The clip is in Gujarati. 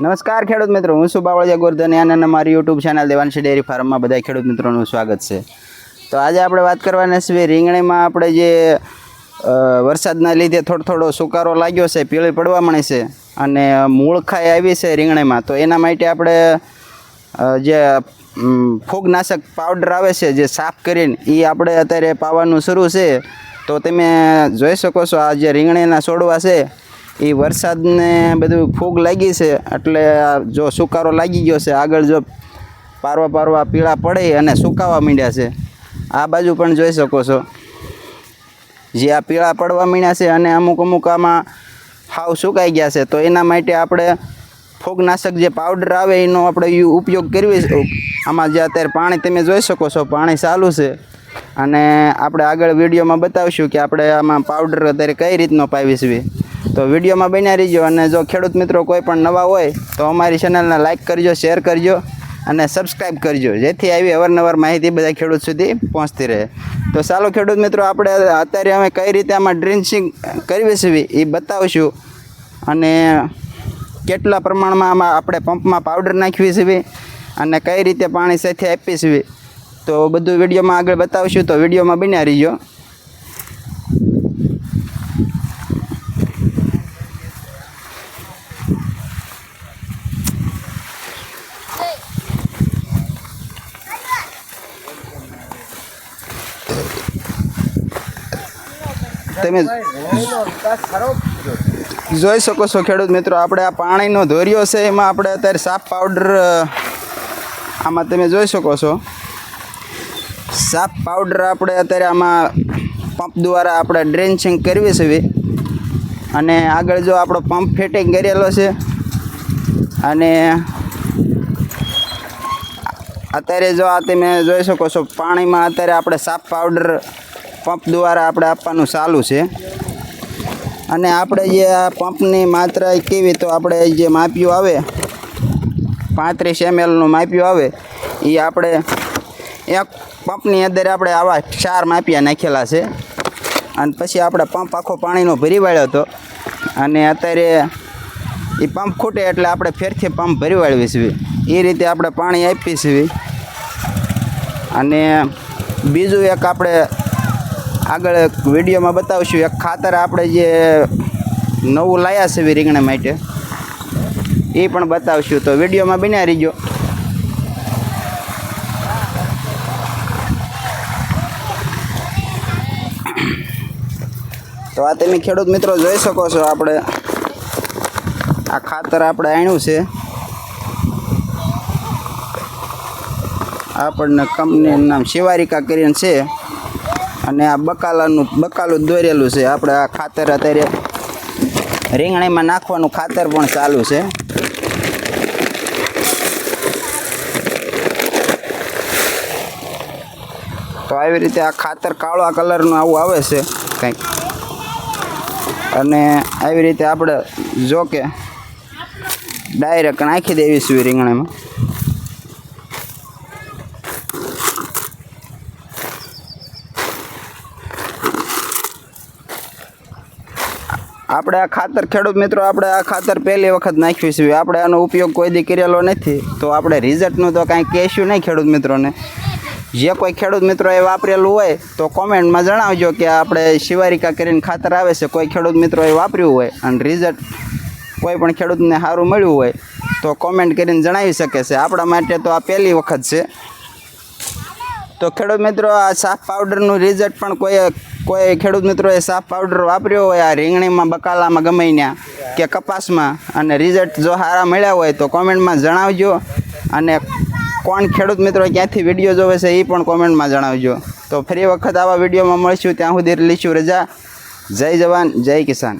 નમસ્કાર ખેડૂત મિત્રો, હું છું બાવળિયા ગોરધન અને મારી યુટ્યુબ ચેનલ દેવાંશી ડેરી ફાર્મમાં બધા ખેડૂત મિત્રોનું સ્વાગત છે. તો આજે આપણે વાત કરવાના છીએ રીંગણીમાં આપણે જે વરસાદના લીધે થોડો થોડો સુકારો લાગ્યો છે, પીળી પડવા મળી છે અને મૂળખાઈ આવી છે રીંગણીમાં. તો એના માટે આપણે જે ફૂગનાશક પાવડર આવે છે જે સાફ કરીને એ આપણે અત્યારે પાવાનું શરૂ છે. તો તમે જોઈ શકો છો આ જે રીંગણીના છોડવા છે એ વરસાદને બધું ફૂગ લાગી છે, એટલે જો સુકારો લાગી ગયો છે, આગળ જો પારવા પારવા પીળા પડે અને સુકાવા માંડ્યા છે. આ બાજુ પણ જોઈ શકો છો. જે આ પીળા પડવા માંડ્યા છે અને અમુક અમુક આમાં હાવ સુકાઈ ગયા છે, તો એના માટે આપણે ફૂગનાશક જે પાવડર આવે એનો આપણે ઉપયોગ કરવી. આમાં જે અત્યારે પાણી તમે જોઈ શકો છો, પાણી ચાલુ છે. અને આપણે આગળ વિડીયોમાં બતાવીશું કે આપણે આમાં પાવડર અત્યારે કઈ રીતનો પાવીશું. તો વિડીયોમાં બન્યા રહીજો અને જો ખેડૂત મિત્રો કોઈ પણ નવા હોય તો અમારી ચેનલને લાઇક કરજો શેર કરજો અને સબસ્ક્રાઈબ કરજો, જેથી આવી અવારનવાર માહિતી બધા ખેડૂત સુધી પહોંચતી રહે. તો ચાલો ખેડૂત મિત્રો, આપણે અત્યારે અમે કઈ રીતે આમાં ડ્રિન્સિંગ કરવી છે એ બતાવશું. અને કેટલા પ્રમાણમાં આમાં આપણે પંપમાં પાવડર નાખવી છે અને કઈ રીતે પાણી સાથે આપી છે તો બધું વિડીયોમાં આગળ બતાવશું. તો વિડીયોમાં બન્યા રહીજો. તમે જોઈ શકો છો ખેડૂત મિત્રો, આપણે આ પાણીનો ધોરિયો છે, એમાં આપણે અત્યારે સાફ પાવડર આમાં તમે જોઈ શકો છો. સાફ પાવડર આપણે અત્યારે આમાં પંપ દ્વારા આપણે ડ્રેન્ચિંગ કરવી છે. અને આગળ જો આપણો પંપ ફિટિંગ કરેલો છે, અને અત્યારે જો આ તમે જોઈ શકો છો, પાણીમાં અત્યારે આપણે સાફ પાવડર પંપ દ્વારા આપણે આપવાનું ચાલુ છે. અને આપણે જે આ પંપની માત્રા કેવી તો આપણે જે માપ્યું આવે, પાંત્રીસ એમએલનું માપ્યું આવે, એ આપણે એક પંપની અંદર આપણે આવા ચાર માપિયા નાખેલા છે. અને પછી આપણે પંપ આખો પાણીનો ભરી વાળ્યો હતો. અને અત્યારે એ પંપ ખૂટે એટલે આપણે ફેરથી પંપ ભરી વાળવી છીએ એ રીતે આપણે પાણી છીએ. અને બીજું એક આપણે આગળ વિડીયોમાં બતાવશું. એક ખાતર આપણે જે નવું લાયા છે રીંગણા માટે, એ પણ બતાવશું. તો વિડીયોમાં બન્યા રહીજો. તો આ તમે ખેડૂત મિત્રો જોઈ શકો છો, આપણે આ ખાતર આપણે આણ્યું છે. આપણને કંપનીનું નામ શિવારિકા કરીને છે. અને આ બકાલાનું, બકાલું દોરેલું છે. આપણે આ ખાતર અત્યારે રીંગણીમાં નાખવાનું ખાતર પણ ચાલુ છે. તો આવી રીતે આ ખાતર કાળા કલરનું આવું આવે છે કંઈક. અને આવી રીતે આપણે જો કે ડાયરેક્ટ નાખી દેવી છે રીંગણીમાં. આપણે આ ખાતર ખેડૂત મિત્રો, આપણે આ ખાતર પહેલી વખત નાખ્યું છે. આપણે આનો ઉપયોગ કોઈ દી કરેલો નથી. તો આપણે રિઝલ્ટનું તો કાંઈ કહેશું નહીં ખેડૂત મિત્રોને. જે કોઈ ખેડૂત મિત્રોએ વાપરેલું હોય, તો કોમેન્ટમાં જણાવજો કે આપણે શિવારિકા કરીને ખાતર આવે છે. કોઈ ખેડૂત મિત્રોએ વાપર્યું હોય અને રિઝલ્ટ કોઈ પણ ખેડૂતને સારું મળ્યું હોય, તો કોમેન્ટ કરીને જણાવી શકે છે. આપણા માટે તો આ પહેલી વખત છે. તો ખેડૂત મિત્રો, આ સાફ પાવડરનું રિઝલ્ટ પણ કોઈ કોઈ ખેડૂત મિત્રોએ સાફ પાવડર વાપર્યો હોય, આ રીંગણીમાં, બકાલામાં ગમે ત્યાં કે કપાસમાં અને રિઝલ્ટ જો સારા મળ્યા હોય તો કોમેન્ટમાં જણાવજો અને કોણ ખેડૂત મિત્રો ક્યાંથી વીડિયો જોવે છે એ પણ કોમેન્ટમાં જણાવજો. તો ફરી વખત આવા વિડીયોમાં મળીશું, ત્યાં સુધી લઈશું રજા. જય જવાન, જય કિસાન.